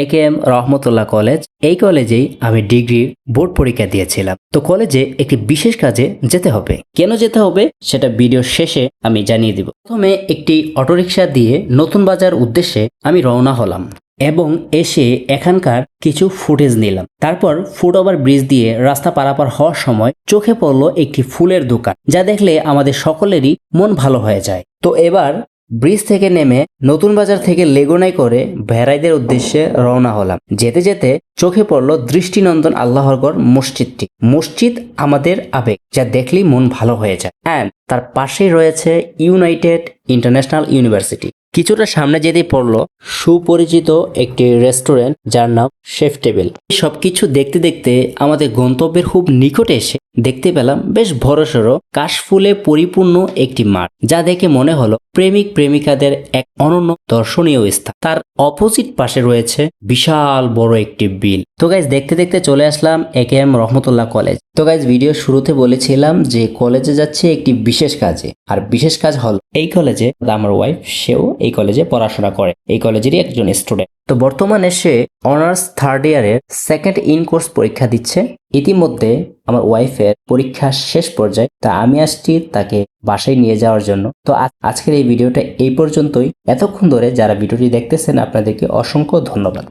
এ K M Rahmatullah college, এই কলেজেই আমি ডিগ্রির বোর্ড পরীক্ষা দিয়েছিলাম। তো কলেজে একটি বিশেষ কাজে যেতে হবে। কেন যেতে হবে? সেটা ভিডিওর শেষে আমি জানিয়ে দিব। প্রথমে একটি অটোরিকশা দিয়ে নতুন বাজার উদ্দেশ্যে আমি রওনা হলাম এবং এসে এখানকার কিছু ফুটেজ নিলাম। তারপর ফুট ওভার ব্রিজ দিয়ে রাস্তা পারাপার হওয়ার সময় চোখে পড়ল একটি ফুলের দোকান, যা দেখলে আমাদের সকলেরই মন ভালো হয়ে যায়। তো এবার ব্রিজ থেকে নেমে নতুন বাজার থেকে লেগোনাই করে ভেড়াইদের উদ্দেশ্যে রওনা হলাম। যেতে যেতে চোখে পড়ল দৃষ্টিনন্দন আল্লাহরগড় মসজিদটি। মসজিদ আমাদের আবেগ, যা দেখলেই মন ভালো হয়ে যায়। অ্যান্ড তার পাশেই রয়েছে ইউনাইটেড ইন্টারন্যাশনাল ইউনিভার্সিটি। কিছুটা সামনে যেতেই পড়ল সুপরিচিত একটি রেস্টুরেন্ট যার নাম শেফ টেবিল। সবকিছু দেখতে দেখতে আমাদের গন্তব্যের খুব নিকটে এসে দেখতে পেলাম বেশ বড়সড় কাশফুলে পরিপূর্ণ একটি মাঠ, যা দেখে মনে হলো প্রেমিক প্রেমিকাদের এক অনন্য দর্শনীয় স্থান। তার অপোজিট পাশে রয়েছে বিশাল বড় একটি বিল। তো গাইজ দেখতে দেখতে চলে আসলাম A K M Rahmatullah college. তো গাইজ ভিডিও শুরুতে বলেছিলাম যে কলেজে যাচ্ছে একটি বিশেষ কাজে। আর বিশেষ কাজ হল, এই কলেজে আমার ওয়াইফ সেও এই কলেজে পড়াশোনা করে। এই কলেজেরই একজন স্টুডেন্ট তো বর্তমানে সে অনার্স থার্ড ইয়ারের সেকেন্ড ইন কোর্স পরীক্ষা দিচ্ছে। ইতিমধ্যে আমার ওয়াইফের পরীক্ষা শেষ পর্যায়ে তা আমি আসছি তাকে বাসায় নিয়ে যাওয়ার জন্য। তো আজকের এই ভিডিওটা এই পর্যন্তই। এতক্ষণ ধরে যারা ভিডিওটি দেখতেছেন, আপনাদেরকে অসংখ্য ধন্যবাদ।